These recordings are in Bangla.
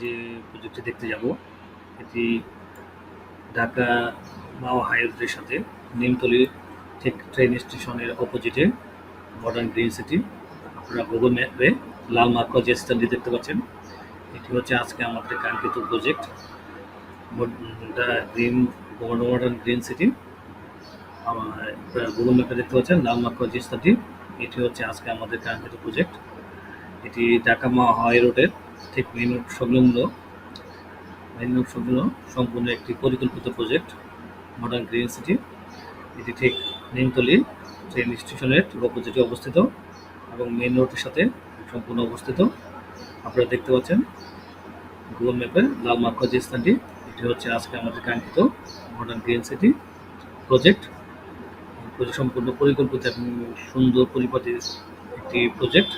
যে প্রজেক্টটি দেখতে যাব, এটি ঢাকা মাওয়া হাইরোডের সাথে নিমতলি ঠিক ট্রেন স্টেশনের অপোজিটে মডার্ন গ্রিন সিটি আপনারা গুগল ম্যাপে লাল মার্ক যে স্থানটি দেখতে পাচ্ছেন, এটি হচ্ছে আজকে আমাদের কাঙ্ক্ষিত project green modern green city Google ম্যাপে দেখতে পাচ্ছেন লাল মার্ক যে স্থানটি, এটি হচ্ছে আজকে আমাদের কাঙ্ক্ষিত প্রজেক্ট এটি ঢাকা মাওয়া হাই রোডের ঠিক রোড সংলগ্ন রোড সংলগ্ন সম্পূর্ণ একটি পরিকল্পিত প্রজেক্ট মডার্ন গ্রিন সিটি এটি ঠিক নিমতলি ট্রেন স্টেশনের অপোজিটে অবস্থিত এবং মেইন রোডের সাথে সম্পূর্ণ অবস্থিত। আপনারা দেখতে পাচ্ছেন গুগল ম্যাপে লাল মার্ক যে স্থানটি, এটি হচ্ছে আজকে আমাদের কাঙ্ক্ষিত modern green city project project সম্পূর্ণ পরিকল্পিত এবং সুন্দর পরিপাটি একটি প্রজেক্ট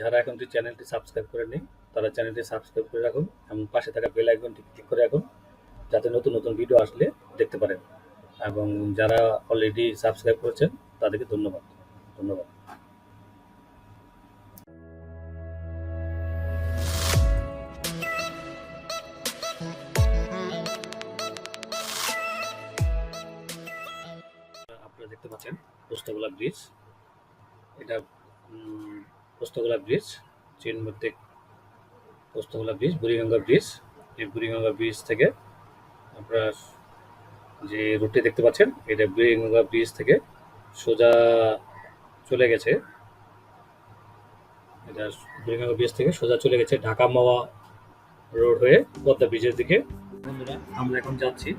যারা এখনটি চ্যানেলটি সাবস্ক্রাইব করে করেননি, তারা চ্যানেলটি সাবস্ক্রাইব করে রাখুন এবং পাশে থাকা বেল আইকনটি ক্লিক করে রাখুন, যাতে নতুন নতুন ভিডিও আসলে দেখতে পারেন। এবং যারা অলরেডি সাবস্ক্রাইব করেছেন, তাদেরকে ধন্যবাদ। ধন্যবাদ। আপনারা দেখতে পাচ্ছেন পোস্তগোলা ব্রিজ এটা পোস্তগোলা ব্রিজ, চীন মধ্যে পোস্তগোলা ব্রিজ, বুড়িগঙ্গা ব্রিজ। এই বুড়িগঙ্গা ব্রিজ থেকে আপনারা যে রুটটি দেখতে পাচ্ছেন, এটা বুড়িগঙ্গা ব্রিজ থেকে সোজা চলে গেছে। এটা বুড়িগঙ্গা ব্রিজ থেকে সোজা চলে গেছে ঢাকা মাওয়া রোড হয়ে পদ্মা ব্রিজের দিকে। বন্ধুরা, আমরা এখন যাচ্ছি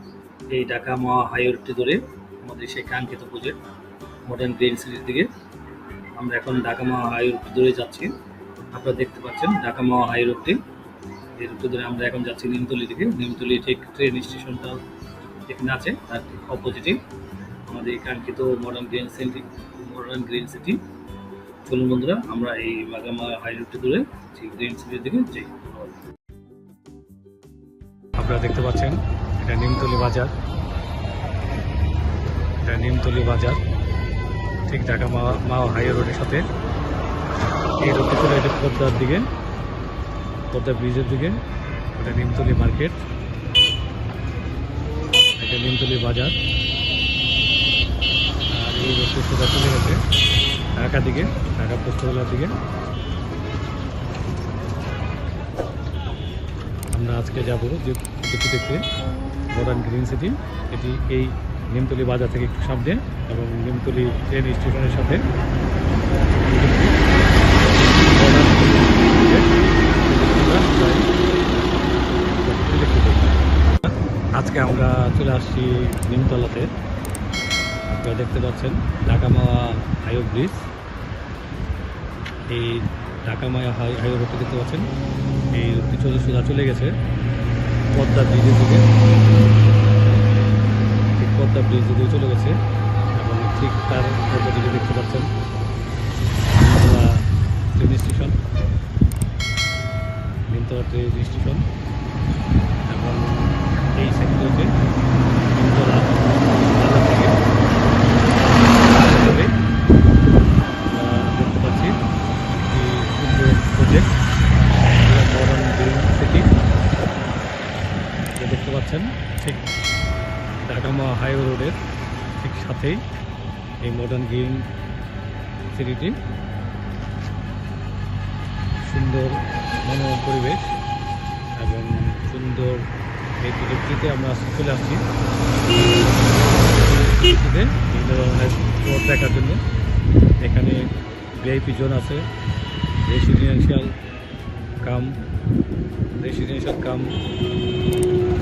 এই ঢাকা মাওয়া হাই রোডটি ধরে আমাদের সেই কাঙ্ক্ষিত প্রজেক্ট মডার্ন গ্রিন সিটির দিকে। আমরা এখন ঢাকা মাওয়া হাই রোডটি ধরে যাচ্ছি। আপনারা দেখতে পাচ্ছেন ঢাকা মাওয়া হাই রোডটি এই রুটটি ধরে আমরা এখন যাচ্ছি নিমতলি দিকে। নিমতলি ঠিক ট্রেন স্টেশনটা যেখানে আছে, তার অপোজিটে আমাদের কাঙ্ক্ষিত modern green city modern green city চলুন বন্ধুরা, আমরা এই মাগামা হাই রোডটি ধরে ঠিক গ্রিন সিটির দিকে যাই। আপনারা দেখতে পাচ্ছেন, এটা নিমতলি বাজার। এটা নিমতলি বাজার। ঠিক ঢাকা মা মা হাই রোডের সাথে। এই রোডটি চলে এটা পদ্মার দিকে, পদ্মা ব্রিজের দিকে। এটা নিমতলি মার্কেট। এটা নিমতলি বাজার। আর এই রোডটি সোজা চলে গেছে ঢাকা দিকে, ঢাকা পোস্তগোলার দিকে। আমরা আজকে যাব যে দেখতে দেখতে মডার্ন গ্রিন সিটি এটি এই নিমতলি বাজার থেকে একটু সামনে এবং নিমতলি ট্রেন স্টেশনের সাথে। আজকে আমরা চলে আসছি নিমতলাতে। আপনারা দেখতে পাচ্ছেন ঢাকা মাওয়া হাইও ব্রিজ এই ঢাকা মায়া হাই হাইও রোডটি দেখতে পাচ্ছেন। এই রোডটি চলে সোজা চলে গেছে পদ্মা ব্রিজের দিকে। পদ্মা ব্রিজ দিকে চলে গেছে, এবং ঠিক তার পদ্মা দেখতে পাচ্ছেন train station Nimtala train station, এবং এই থেকে চলে দেখতে পাচ্ছি প্রজেক্ট দেখতে পাচ্ছেন। ঢাকামা হাইওয়ে রোডের ঠিক সাথেই এই মডার্ন গ্রিন সিটিটি সুন্দর মনোরম পরিবেশ এবং সুন্দর এই প্রযুক্তিতে আমরা চলে আসছি। বিভিন্ন ধরনের রোড দেখার জন্য। এখানে ভিআইপি জোন আছে residential cum residential cum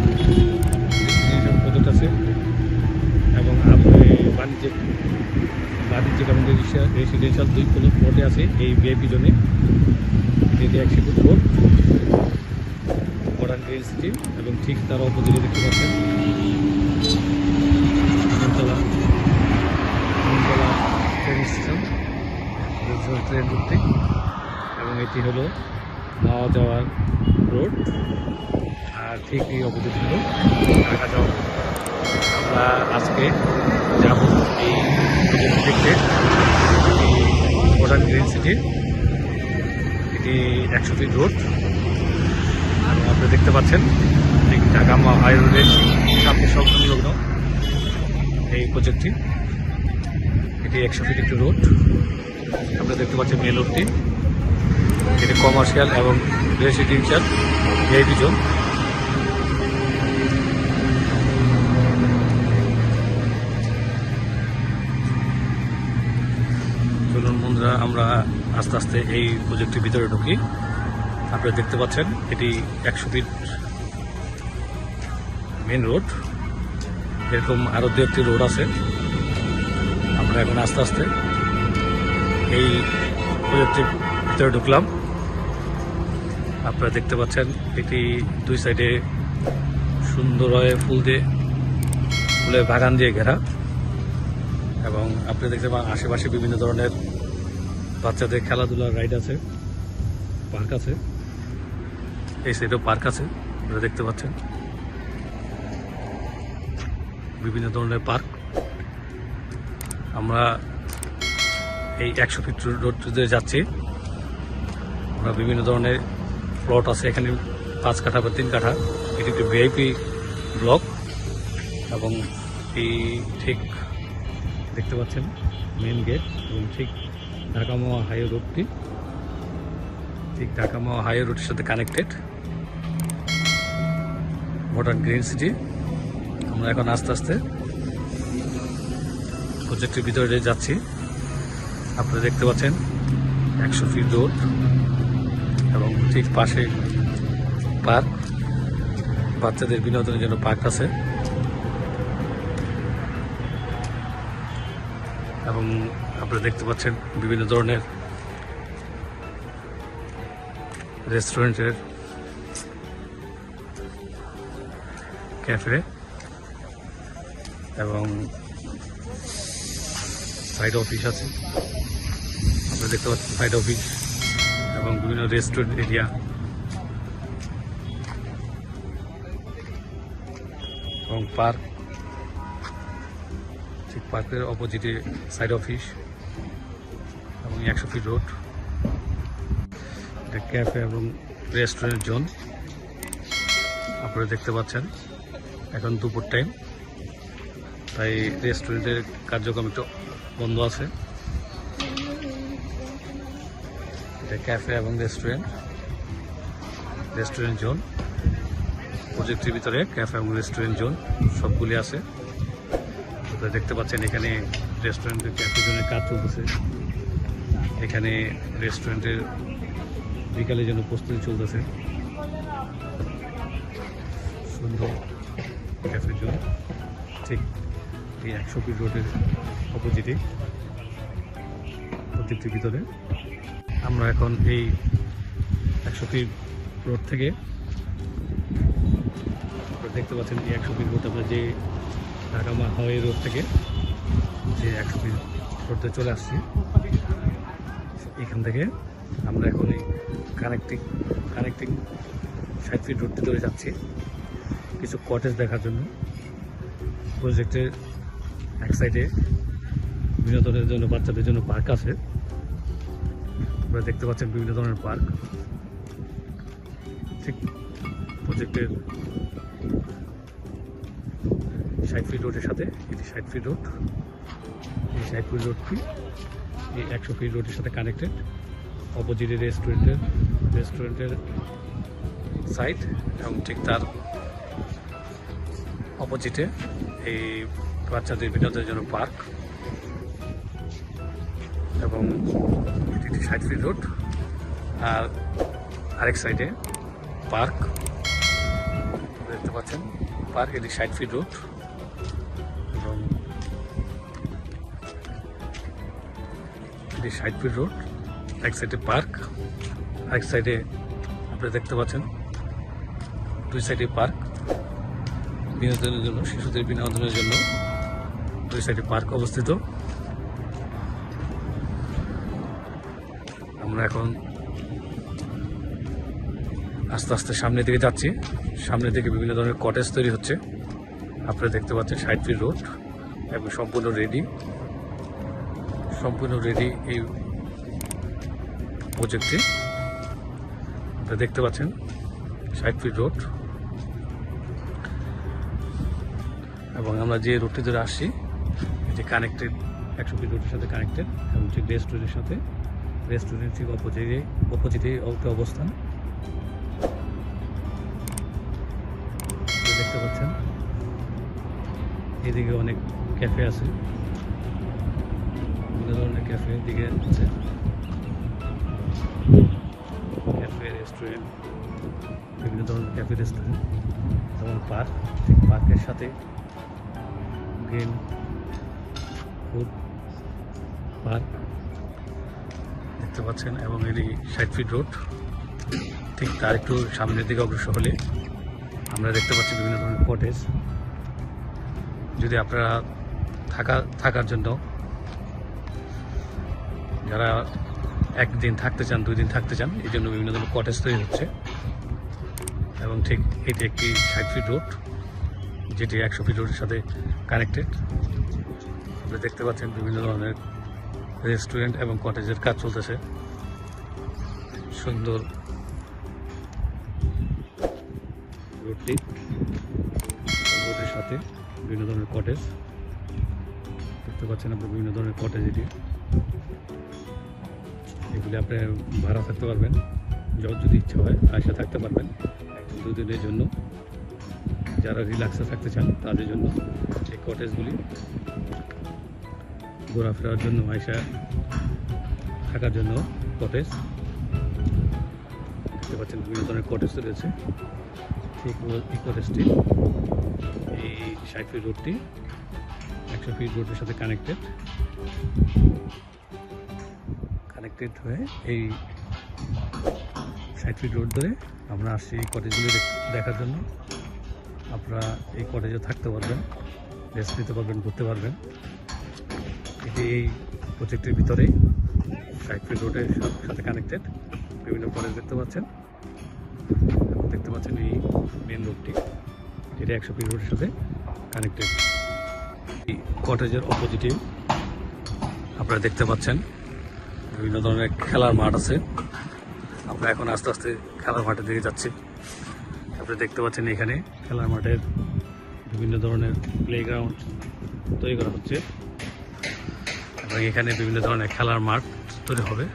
residential project আছে। এবং বাণিজ্যিক বাণিজ্যিক এবং রেসিডেন্সিয়াল দুই প্লটে আছে, এই ভিআইপি জোনে এটি একশো foot road modern green city এবং ঠিক তার অপোজিটে দেখতে পাচ্ছেন ট্রেন স্টেশন এবং এটি হলো মাওয়া যাওয়ার রোড আর ঠিক এই অপোজিট হলো ঢাকা যাওয়ার। আমরা আজকে যাব এই প্রজেক্ট দেখতে মডার্ন গ্রিন সিটির এটি এটি একশো ফিট রোড এবং আপনি দেখতে পাচ্ছেন, ঠিক ঢাকামা হাই রোডের সামনে সংলগ্ন এই প্রজেক্টটি এটি একশো ফিট একটি রোড আপনারা দেখতে পাচ্ছেন মেন রোডটি এটি কমার্শিয়াল এবং রেসিডেন্সিয়াল ভিআইপি জোন আস্তে আস্তে এই প্রজেক্টের ভিতরে ঢুকি। আপনারা দেখতে পাচ্ছেন, এটি একশো ফিট মেন রোড এরকম আরও দু একটি রোড আছে। আমরা এখন আস্তে আস্তে এই প্রজেক্টের ভিতরে ঢুকলাম। আপনারা দেখতে পাচ্ছেন, এটি দুই সাইডে সুন্দর হয়ে ফুল দিয়ে, ফুলের বাগান দিয়ে ঘেরা। এবং আপনি দেখতে পান, আশেপাশে বিভিন্ন ধরনের বাচ্চাদের খেলাধুলার রাইড আছে পার্ক আছে। এই সাইডেও পার্ক আছে, আপনারা দেখতে পাচ্ছেন। বিভিন্ন ধরনের পার্ক আমরা এই একশো ফিট রোডে যাচ্ছি। আমরা বিভিন্ন ধরনের প্লট আছে, এখানে পাঁচ কাঠা বা তিন কাঠা। এটি একটি ভিআইপি ব্লক এবং এই ঠিক দেখতে পাচ্ছেন মেন গেট এবং ঠিক ঢাকামাওয়া হাইওয়ে রোডটি। ঠিক ঢাকামাওয়া হাইওয়ে রোডের সাথে কানেক্টেড মডার্ন গ্রিন সিটি আমরা এখন আস্তে আস্তে প্রজেক্টের ভিতরে যাচ্ছি। আপনারা দেখতে পাচ্ছেন একশো ফিট রোড এবং ঠিক পাশে পার্ক। বাচ্চাদের বিনোদনের জন্য পার্ক আছে। এবং আপনারা দেখতে পাচ্ছেন বিভিন্ন ধরনের রেস্টুরেন্টের ক্যাফে এবং সাইড অফিস আছে। আপনারা দেখতে পাচ্ছেন সাইড অফিস এবং বিভিন্ন রেস্টুরেন্ট এরিয়া। এবং পার্ক, ঠিক পার্কের অপোজিটে সাইড অফিস। এবং একশো ফিট রোড এটা ক্যাফে এবং রেস্টুরেন্ট জোন আপনারা দেখতে পাচ্ছেন, এখন দুপুর টাইম তাই রেস্টুরেন্টের কার্যক্রম একটু বন্ধ আছে। এটা ক্যাফে এবং রেস্টুরেন্ট রেস্টুরেন্ট জোন প্রজেক্টের ভিতরে ক্যাফে এবং রেস্টুরেন্ট জোন সবগুলি আছে। আপনারা দেখতে পাচ্ছেন এখানে রেস্টুরেন্টের ক্যাফে জোনের কাজ চলতেছে। এখানে রেস্টুরেন্টের বিকালে যেন প্রস্তুতি চলতেছে। সুন্দর ক্যাফে জোন ঠিক এই একশো ফিট রোডের অপোজিটে প্রজেক্টের ভিতরে। আমরা এখন এই একশো ফিট রোড থেকে দেখতে পাচ্ছেন এই একশো ফিট রোড আমরা যে ঢাকামা হাওয়াই রোড থেকে যে একশো ফিট রোডে চলে আসছি। এখান থেকে আমরা এখন এই কানেক্টিং কানেক্টিং ষাট ফিট রোডটি ধরে যাচ্ছি। কিছু কটেজ দেখার জন্য। প্রজেক্টের এক সাইডে বিনোদনের জন্য, বাচ্চাদের জন্য পার্ক আছে। আপনারা দেখতে পাচ্ছেন বিভিন্ন ধরনের পার্ক ঠিক প্রজেক্টের ষাট ফিট রোডের সাথে এটি ষাট ফিট রোড এই ষাট ফিট রোডটি এই একশো ফিট রোডের সাথে কানেক্টেড অপোজিটে রেস্টুরেন্টের রেস্টুরেন্টের সাইড এবং ঠিক তার অপোজিটে এই বাচ্চাদের বিনোদনের জন্য পার্ক এবং এটি একটি ফিট রোড আর আরেক সাইডে পার্ক দেখতে পাচ্ছেন পার্ক এটি ষাট ফিট রোড এটি ফিট রোড এক সাইডে পার্ক এক সাইডে আপনারা দেখতে পাচ্ছেন, দুই সাইডে পার্ক বিনোদনের জন্য, শিশুদের বিনোদনের জন্য দুই সাইডে পার্ক অবস্থিত। আমরা এখন আস্তে আস্তে সামনের দিকে যাচ্ছি। সামনের দিকে বিভিন্ন ধরনের কটেজ তৈরি হচ্ছে। আপনারা দেখতে পাচ্ছেন ফিট রোড এবং সম্পূর্ণ রেডি সম্পূর্ণ রেডি এই প্রজেক্টটি আপনারা দেখতে পাচ্ছেন, ষাট ফিট রোড এবং আমরা যে রোডটি ধরে আসছি এটি কানেক্টেড একশো ফিট রোডের সাথে কানেক্টেড এবং ঠিক রেস্টুরেন্টের সাথে। রেস্টুরেন্ট ঠিক অপোজিটে অপোজিটে অবস্থান। দেখতে পাচ্ছেন, এদিকে অনেক ক্যাফে আছে। বিভিন্ন ধরনের ক্যাফে দিকে আছে ক্যাফে রেস্টুরেন্ট বিভিন্ন ধরনের ক্যাফে রেস্টুরেন্ট এবং পার্ক পার্কের সাথে গ্রিন ফুড পার্ক দেখতে পাচ্ছেন, এবং এটি ষাট ফিট রোড ঠিক তার একটু সামনের দিকে অগ্রসর হলে আমরা দেখতে পাচ্ছি বিভিন্ন ধরনের কটেজ যদি আপনারা থাকা, থাকার জন্য যারা একদিন থাকতে চান, দুই দিন থাকতে চান, এই জন্য বিভিন্ন ধরনের কটেজ তৈরি হচ্ছে। এবং ঠিক এটি একটি ষাট ফিট রোড যেটি একশো ফিট রোডের সাথে কানেক্টেড আপনারা দেখতে পাচ্ছেন বিভিন্ন ধরনের রেস্টুরেন্ট এবং কটেজের কাজ চলতেছে। সুন্দর রোডটি রোডের সাথে বিভিন্ন ধরনের কটেজ দেখতে পাচ্ছেন আপনি বিভিন্ন ধরনের কটেজ এটি। এগুলি আপনি ভাড়া থাকতে পারবেন, যত যদি ইচ্ছা হয়, আয়সা থাকতে পারবেন। দুদিনের জন্য। যারা রিল্যাক্সে থাকতে চান, তাদের জন্য এই কটেজগুলি ঘোরাফেরার জন্য, আয়সা থাকার জন্য কটেজ দেখতে পাচ্ছেন বিভিন্ন ধরনের কটেজ রয়েছে। ঠিক এই কটেজটি এই ফিট রোডটি একশো ফিট রোডের সাথে কানেক্টেড কানেক্টেড হয়ে এই ষাট ফিট রোড ধরে আমরা আসছি এই কটেজগুলি দেখ- দেখার জন্য। আপনারা এই কটেজে থাকতে পারবেন রেস্ট নিতে পারবেন, ঘুরতে পারবেন। এটি এই প্রজেক্টের ভিতরেই ষাট ফিট রোডের সাথে কানেক্টেড বিভিন্ন কলেজ দেখতে পাচ্ছেন। দেখতে পাচ্ছেন এই মেন রোডটি এটা একশো ফিট রোডের সাথে কানেক্টেড এই কটেজের অপোজিটে আপনারা দেখতে পাচ্ছেন বিভিন্ন ধরনের খেলার মাঠ আছে। আমরা এখন আস্তে আস্তে খেলার মাঠের দিকে যাচ্ছি। আপনি দেখতে পাচ্ছেন এখানে খেলার মাঠের বিভিন্ন ধরনের প্লেগ্রাউন্ড তৈরি করা হচ্ছে। এবং এখানে বিভিন্ন ধরনের খেলার মাঠ তৈরি হবে।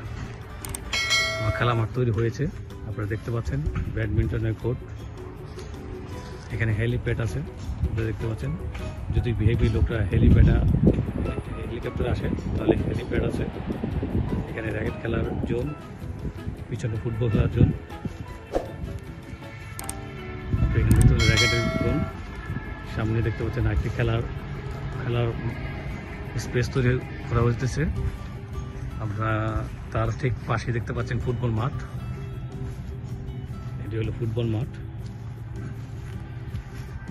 খেলার মাঠ তৈরি হয়েছে। আপনারা দেখতে পাচ্ছেন ব্যাডমিন্টনের কোর্ট। এখানে হেলিপ্যাড আছে। আপনারা দেখতে পাচ্ছেন। যদি ভিআইপি লোকরা হেলিপ্যাডা হেলিকপ্টার আসে, তাহলে হেলিপ্যাড আছে। এখানে র্যাকেট খেলার জোন, পিছনে ফুটবল খেলার জোন। এখানে র্যাকেটের জোন। সামনে দেখতে পাচ্ছেন একটি খেলার খেলার স্পেস তৈরি করা হইতেছে। আমরা তার ঠিক পাশে দেখতে পাচ্ছেন ফুটবল মাঠ। এটি হলো ফুটবল মাঠ।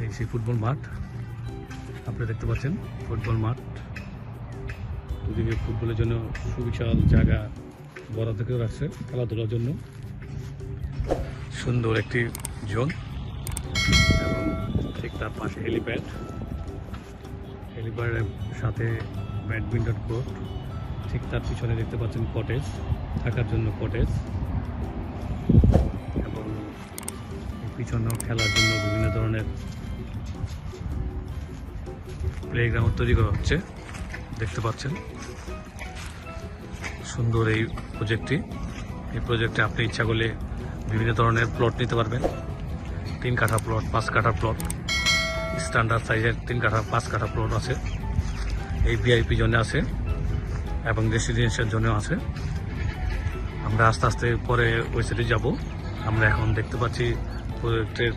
এই সেই ফুটবল মাঠ। আপনি দেখতে পাচ্ছেন ফুটবল মাঠ। দুদিকে ফুটবলের জন্য সুবিশাল জায়গা বরাদ্দ করে রাখছে খেলাধুলার জন্য। সুন্দর একটি জোন এবং ঠিক তার পাশে হেলিপ্যাড। হেলিপ্যাডের সাথে ব্যাডমিন্টন কোর্ট। ঠিক তার পিছনে দেখতে পাচ্ছেন কটেজ, থাকার জন্য কটেজ। এবং পিছনেও খেলার জন্য বিভিন্ন ধরনের প্লেগ্রাউন্ড তৈরি করা হচ্ছে। দেখতে পাচ্ছেন। সুন্দর এই প্রজেক্টটি। এই প্রজেক্টে আপনি ইচ্ছা করলে বিভিন্ন ধরনের প্লট নিতে পারবেন। তিন কাঠা প্লট, পাঁচ কাঠা প্লট। স্ট্যান্ডার্ড সাইজের তিন কাঠা, পাঁচ কাঠা প্লট আছে। এই ভিআইপি জন্য আছে এবং রেসিডেন্সিয়াল জন্য আছে। আমরা আস্তে আস্তে পরে ওই সাইডে যাব। আমরা এখন দেখতে পাচ্ছি প্রজেক্টের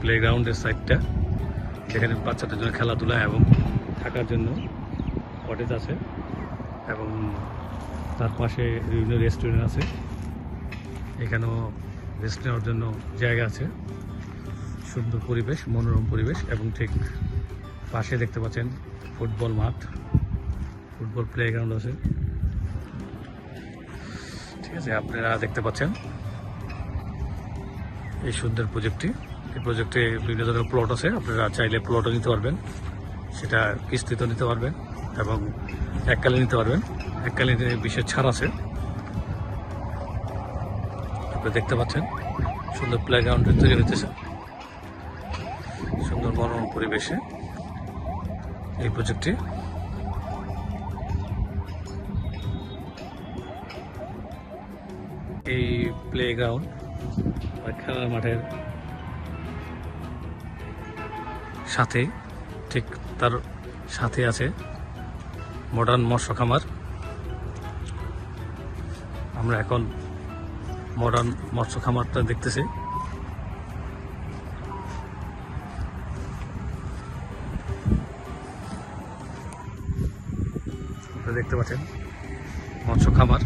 প্লেগ্রাউন্ডের সাইডটা যেখানে বাচ্চাদের জন্য খেলাধুলা এবং থাকার জন্য কটেজ আছে এবং তার পাশে বিভিন্ন রেস্টুরেন্ট আছে। এখানেও রেস্ট নেওয়ার জন্য জায়গা আছে। সুন্দর পরিবেশ, মনোরম পরিবেশ এবং ঠিক পাশে দেখতে পাচ্ছেন ফুটবল মাঠ, ফুটবল প্লেগ্রাউন্ড আছে। ঠিক আছে, আপনারা দেখতে পাচ্ছেন এই সুন্দর প্রজেক্টটি এই প্রজেক্টে বিভিন্ন ধরনের প্লট আছে, আপনারা চাইলে প্লটও নিতে পারবেন। সেটা কিস্তিতে নিতে পারবেন। এবং এককালে নিতে পারবেন। এককালীন বিশেষ ছাড় আছে। আপনি দেখতে পাচ্ছেন, সুন্দর প্লেগ্রাউন্ড তৈরি হইতেছে। সুন্দর মনোরম পরিবেশে এই প্রজেক্টটি এই প্লেগ্রাউন্ড বা খেলার মাঠের সাথে ঠিক তার সাথে আছে। মডার্ন মৎস্য খামার। আমরা এখন মডার্ন মৎস্য খামারটা দেখতেছি। দেখতে পাচ্ছেন মৎস্য খামার।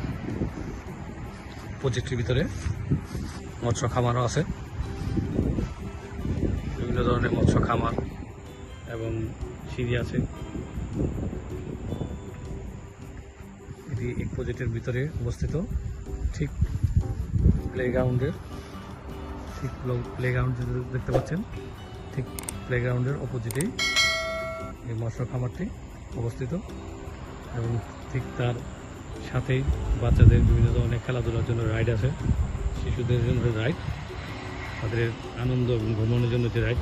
প্রজেক্টের ভিতরে মৎস্য খামারও আছে। বিভিন্ন ধরনের মৎস্য খামার এবং সিঁড়ি আছে। এক ভিতরে অবস্থিত। ঠিক প্লেগ্রাউন্ডের ঠিক প্লেগ্রাউন্ড দেখতে পাচ্ছেন, ঠিক প্লেগ্রাউন্ডের অপোজিটেই এই মৎস্য খামারটি অবস্থিত এবং ঠিক তার সাথেই বাচ্চাদের বিভিন্ন ধরনের খেলাধুলার জন্য রাইড আছে, শিশুদের জন্য রাইড তাদের আনন্দ এবং ভ্রমণের জন্য যে রাইড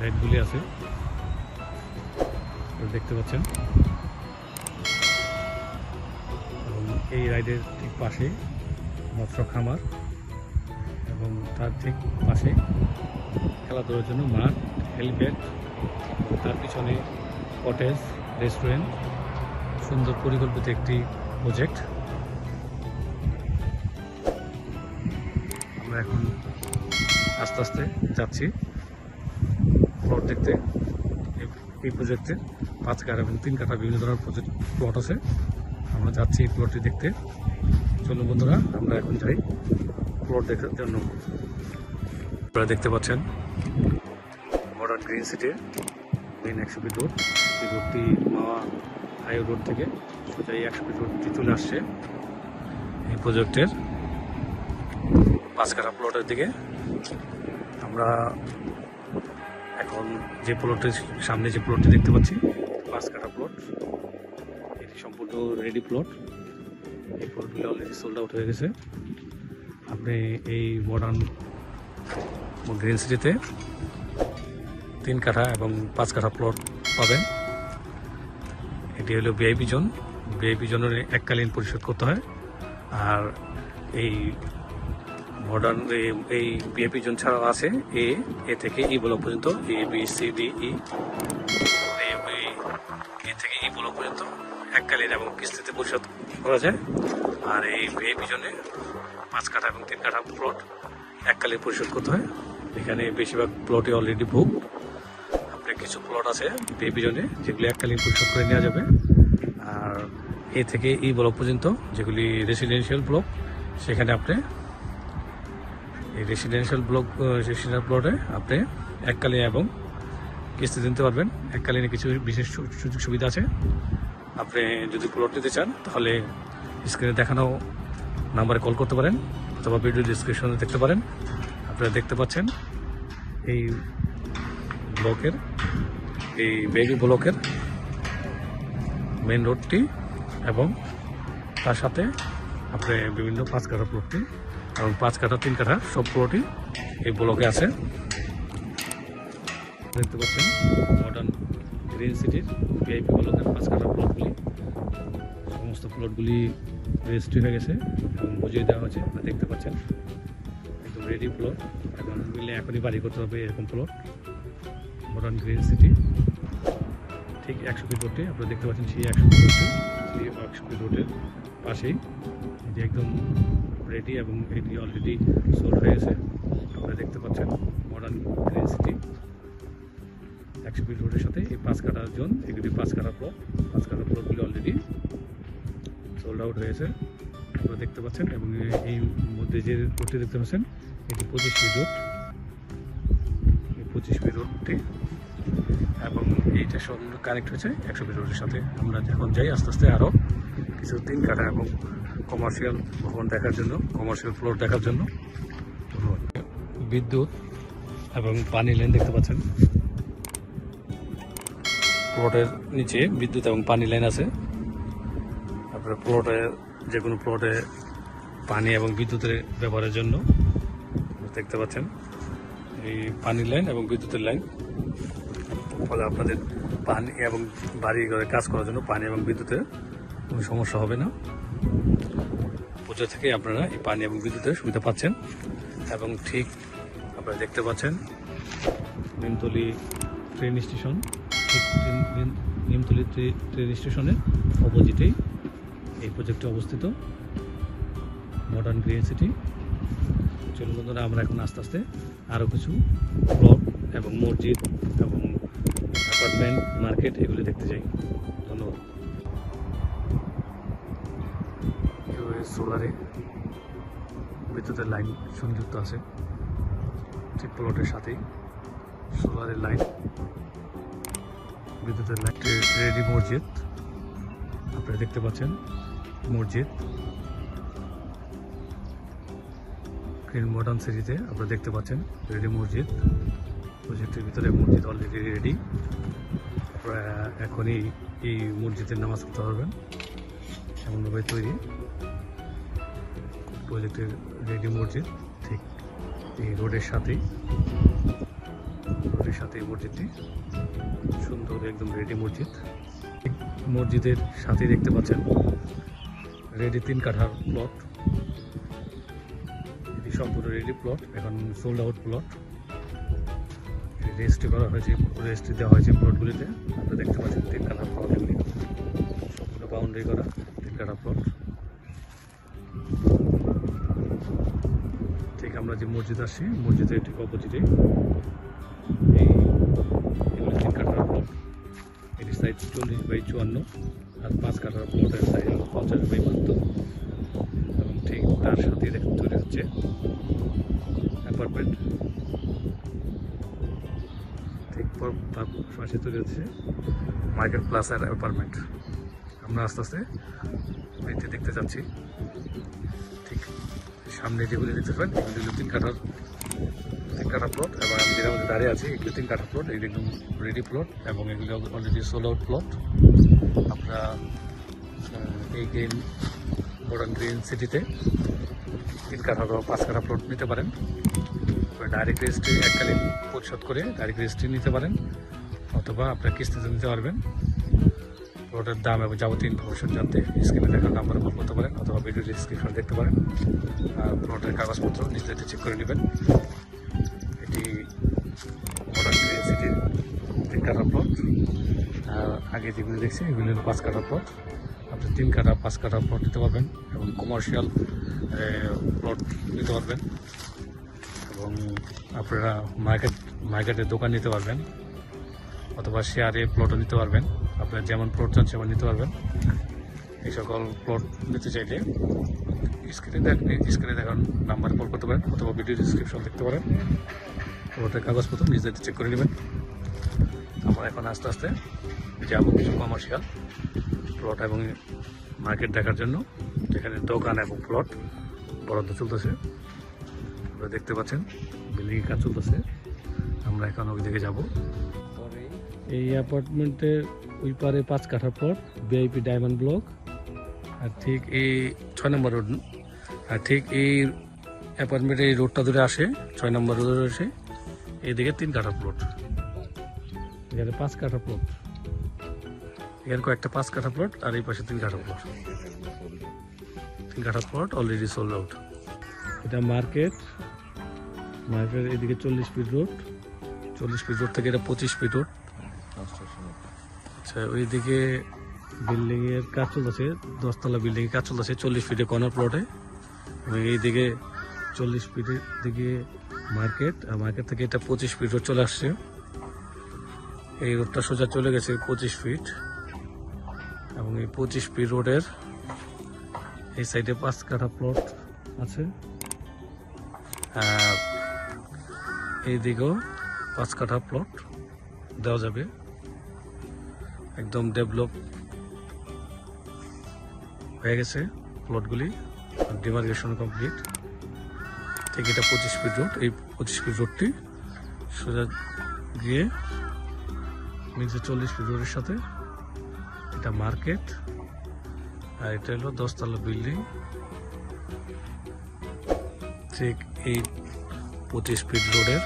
রাইডগুলি আছে, দেখতে পাচ্ছেন। এই রাইডের ঠিক পাশে মৎস্য খামার এবং তার ঠিক পাশে খেলাধুলার জন্য মাঠ হেলিপ্যাড তার পিছনে কটেজ, রেস্টুরেন্ট, সুন্দর পরিকল্পিত একটি প্রজেক্ট। আমরা এখন আস্তে আস্তে যাচ্ছি প্লট দেখতে, এই- প্রজেক্টে পাঁচ কাঠা এবং তিন কাঠা বিভিন্ন ধরনের প্রজেক্ট প্লট আছে। যাচ্ছি এই প্লটটি দেখতে। চলুন বন্ধুরা, আমরা এখন যাই প্লট দেখার জন্য। আপনারা দেখতে পাচ্ছেন মডার্ন গ্রিন সিটি মেন একশো ফিট রোড এই রোডটি মাওয়া হাই রোড থেকে সোজা এই একশো ফিট রোডটি চলে আসছে এই প্রজেক্টের পাঁচকাঠা প্লটের দিকে আমরা এখন যে প্লটের সামনে যে প্লটটি দেখতে পাচ্ছি পাঁচকাঠা প্লট সম্পূর্ণ রেডি প্লট এই প্লটগুলি অলরেডি সোল্ড আউট হয়ে গেছে। আপনি এই মডার্ন গ্রিন সিটিতে তিন কাঠা এবং পাঁচ কাঠা প্লট পাবেন। এটি হলো ভিআইপি জোন ভিআইপি জোনের এককালীন পরিশোধ করতে হয়। আর এই মডার্ন এই ভিআইপি জোন ছাড়াও আছে এ এ থেকে ই ব্লক পর্যন্ত A B C D E A থেকে ই ব্লক পর্যন্ত এককালীন এবং কিস্তিতে পরিশোধ করা যায়। আর এই ভিআইপি জোনে পাঁচ কাঠা এবং তিন কাঠা প্লট এককালীন পরিশোধ করতে হয়। এখানে বেশিরভাগ প্লটই অলরেডি বুক আপনার কিছু প্লট আছে বেবি জোনে যেগুলি এককালীন পরিশোধ করে নেওয়া যাবে। আর এ থেকে এই ব্লক পর্যন্ত যেগুলি রেসিডেন্সিয়াল ব্লক সেখানে আপনি এই রেসিডেন্সিয়াল ব্লক রেসিডেন্সিয়াল প্লটে আপনি এককালীন এবং কিস্তি দিতে পারবেন। এককালীন কিছু বিশেষ সুযোগ সুবিধা আছে। আপনি যদি প্লট নিতে চান, তাহলে স্ক্রিনে দেখানো নাম্বারে কল করতে পারেন, অথবা ভিডিও ডিসক্রিপশনে দেখতে পারেন। আপনারা দেখতে পাচ্ছেন এই ব্লকের, এই বেবি ব্লকের মেন রোডটি এবং তার সাথে আপনি বিভিন্ন পাঁচ কাঠা প্লটটি এবং পাঁচ কাঠা, তিন কাঠা সব প্লটই এই ব্লকে আছে। দেখতে পাচ্ছেন মডার্ন গ্রিন সিটির ভিআইপি ব্লকের পাঁচ কাঠা প্লটগুলি সমস্ত প্লটগুলি রেজিস্ট্রি হয়ে গেছে এবং বুঝিয়ে দেওয়া হয়েছে আপনারা দেখতে পাচ্ছেন। একদম রেডি প্লট এখন মিলে এখনই বাড়ি করতে হবে এরকম প্লট মডার্ন গ্রিন সিটি ঠিক একশো ফিট রোডটি আপনারা দেখতে পাচ্ছেন সেই একশো ফিট রোডটি সেই একশো ফিট রোডের পাশেই। এটি একদম রেডি এবং এটি অলরেডি সোল্ড হয়ে পাঁচ কাটা জোন এগুলি পাঁচ কাটা প্লট পাঁচ কাটা প্লটগুলি অলরেডি সোল্ড আউট হয়েছে। আপনারা দেখতে পাচ্ছেন এবং এই মধ্যে যে রোডটি দেখতে পাচ্ছেন, এটি পঁচিশ ফিট রোড পঁচিশ ফিট রোডটি এবং এইটা সব কানেক্ট হয়েছে একশো ফিট রোডের সাথে। আমরা এখন যাই আস্তে আস্তে আরও কিছু দিন কাটা এবং কমার্শিয়াল ভবন দেখার জন্য কমার্শিয়াল ফ্লোর দেখার জন্য। বিদ্যুৎ এবং পানি লাইন দেখতে পাচ্ছেন। প্লটের নিচে বিদ্যুৎ এবং পানি লাইন আছে। তারপরে প্লটে যে কোনো প্লটে পানি এবং বিদ্যুতের ব্যবহারের জন্য দেখতে পাচ্ছেন। এই পানির লাইন এবং বিদ্যুতের লাইন ফলে আপনাদের পানি এবং বাড়ি ঘরে কাজ করার জন্য পানি এবং বিদ্যুতের কোনো সমস্যা হবে না। পুজো থেকে আপনারা এই পানি এবং বিদ্যুতের সুবিধা পাচ্ছেন এবং ঠিক আপনারা দেখতে পাচ্ছেন নিমতলি ট্রেন স্টেশন। নিমতলি ট্রে- ট্রেন স্টেশনের অপোজিটেই এই প্রজেক্টটি অবস্থিত মডার্ন গ্রিন সিটি চলুন বন্ধুরা, আমরা এখন আস্তে আস্তে আরও কিছু প্লট এবং মসজিদ এবং অ্যাপার্টমেন্ট মার্কেট এগুলি দেখতে যাই। ধন্যবাদ। সোলারে বিদ্যুতের লাইন সংযুক্ত আছে, ঠিক প্লটের সাথেই। সোলারের লাইন বিদ্যুতের লাইন রেডি মসজিদ। আপনারা দেখতে পাচ্ছেন মসজিদ। গ্রিন মডার্ন সিটিতে আপনারা দেখতে পাচ্ছেন রেডি মসজিদ। মসজিদের ভিতরে মসজিদ অলরেডি রেডি আপনারা এখনই এই মসজিদের নামাজ পড়তে পারবেন। এমনভাবে তৈরি। প্রজেক্টের রেডি মসজিদ, ঠিক এই রোডের সাথেই। রোডের সাথে এই মসজিদটি। সুন্দর একদম রেডি মসজিদ। মসজিদের সাথে দেখতে পাচ্ছেন রেডি তিন কাঠার প্লট এটি সম্পূর্ণ রেডি প্লট এখন সোল্ড আউট প্লট রেজিস্ট্রি করা হয়েছে রেজিস্ট্রি দেওয়া হয়েছে প্লটগুলিতে আপনারা দেখতে পাচ্ছেন তিন কাঠার প্লট এগুলি। সম্পূর্ণ বাউন্ডারি করা তিন কাঠা প্লট ঠিক আমরা যে মসজিদ আসছি, মসজিদের ঠিক অপোজিটে সাইজ চল্লিশ বাই চুয়ান্ন আর পাঁচ কাঠার প্লটের সাইজ পঞ্চাশ বাই বাহাত্তর। এবং ঠিক তার সাথে তৈরি হচ্ছে অ্যাপার্টমেন্ট ঠিক পর- তার পাশে তৈরি হচ্ছে মার্কেট প্লাস আর অ্যাপার্টমেন্ট আমরা আস্তে আস্তে এটি দেখতে যাচ্ছি ঠিক সামনে যেগুলি দেখতে পাবেন এগুলি তিন কাঠার তিন কাঠা প্লট এবং আমি যেটা মধ্যে দাঁড়িয়ে আছি এগুলো তিন কাঠা প্লট এগুলি একদম রেডি প্লট এবং এগুলো already sold out plot ah, এই গ্রিন মডার্ন গ্রিন সিটিতে তিন কাঠা বা পাঁচ কাঠা প্লট নিতে পারেন। ডাইরেক্ট রেজিস্ট্রি এককালীন পরিশোধ করে ডাইরেক্ট রেজিস্ট্রি নিতে পারেন অথবা আপনার কিস্তিতে নিতে পারবেন। প্লটের দাম এবং যাবতীয় ইনফরমেশন জানতে স্ক্রিনে দেখার নাম্বারে কল করতে পারেন অথবা ভিডিও ডিসক্রিপশন দেখতে পারেন। আর প্লটের কাগজপত্র নিজেদের চেক করে নেবেন। আগে যেগুলো দেখছি, এগুলো হলো পাঁচ কাঠা প্লট আপনি তিন কাটা পাঁচ কাঠা প্লট নিতে পারবেন এবং কমার্শিয়াল প্লট নিতে পারবেন। এবং আপনারা মার্কেট মার্কেটের দোকান নিতে পারবেন অথবা শেয়ারে প্লটও নিতে পারবেন। আপনারা যেমন প্লট চান সেমন নিতে পারবেন। এই সকল প্লট নিতে চাইলে স্ক্রিনে দেখ স্ক্রিনে দেখার নাম্বারে কল করতে পারেন অথবা ভিডিও ডিসক্রিপশন দেখতে পারেন। প্লটের কাগজপত্র নিজেদের চেক করে নেবেন। আমরা এখন আস্তে আস্তে যাব কিছু কমার্শিয়াল প্লট এবং মার্কেট দেখার জন্য, যেখানে দোকান এবং প্লট বরাদ্দ চলতেছে। আপনারা দেখতে পাচ্ছেন বিল্ডিং কাজ চলতেছে। আমরা এখন ওই দিকে যাব। এই অ্যাপার্টমেন্টের ওই পারে পাঁচ কাঠা প্লট ভিআইপি ডায়মন্ড ব্লক আর ঠিক এই ছয় নম্বর রোড আর ঠিক এই অ্যাপার্টমেন্টের এই রোডটা ধরে আসে, ছয় নম্বর রোড আসে এইদিকে তিন কাঠা প্লট এখানে পাঁচ কাঠা প্লট এখানে কয়েকটা পাঁচ কাঠা প্লট আর এই পাশে তিন কাঠা প্লট তিন কাঠা প্লট অলরেডি সোল্ড আউট এটা মার্কেট মার্কেট এদিকে চল্লিশ ফিট রোড চল্লিশ ফিট রোড থেকে এটা পঁচিশ ফিট রোড আচ্ছা ওইদিকে বিল্ডিংয়ের কাজ চলতেছে, দশতলা বিল্ডিং কাজ চলতেছে চল্লিশ ফিটে কর্নার প্লটে এবং এইদিকে চল্লিশ ফিটের দিকে মার্কেট আর মার্কেট থেকে এটা পঁচিশ ফিট রোড চলে আসছে। এই রোডটা সোজা চলে গেছে পঁচিশ ফিট এবং এই পঁচিশ ফিট রোডের এই সাইডে পাঁচ কাঠা প্লট আছে। আর এইদিকেও পাঁচ কাঠা প্লট দেওয়া যাবে। একদম ডেভেলপ হয়ে গেছে প্লটগুলি ডিমার্কেশন কমপ্লিট ঠিক এটা পঁচিশ ফিট রোড এই পঁচিশ ফিট রোডটি সোজা গিয়ে মিলছে চল্লিশ ফিট রোডের সাথে এটা মার্কেট, আর এটা হলো দশতলা বিল্ডিং। ঠিক এই পঁচিশ ফিট রোডের।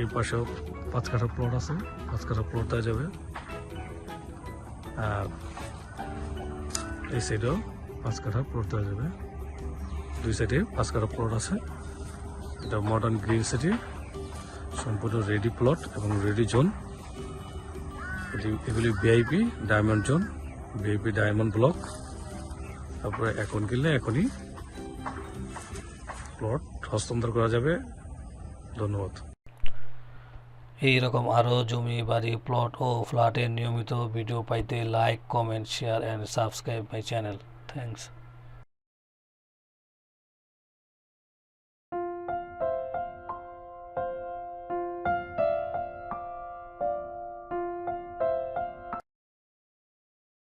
এই পাশেও পাঁচ কাঠা প্লট আছে পাঁচ কাঠা প্লট দেওয়া যাবে। আর এই সাইডেও পাঁচ কাঠা প্লট দেওয়া যাবে। দুই সাইডে পাঁচ কাঠা প্লট আছে। এটা মডার্ন গ্রিন সিটি সম্পূর্ণ রেডি প্লট এবং রেডি জোন এগুলি VIP diamond zone VIP diamond block তারপরে এখন কিনলে এখনই প্লট হস্তান্তর করা যাবে। ধন্যবাদ। এই রকম আরও জমি, বাড়ি প্লট ও ফ্ল্যাটের নিয়মিত ভিডিও পাইতে like comment share and subscribe my channel thanks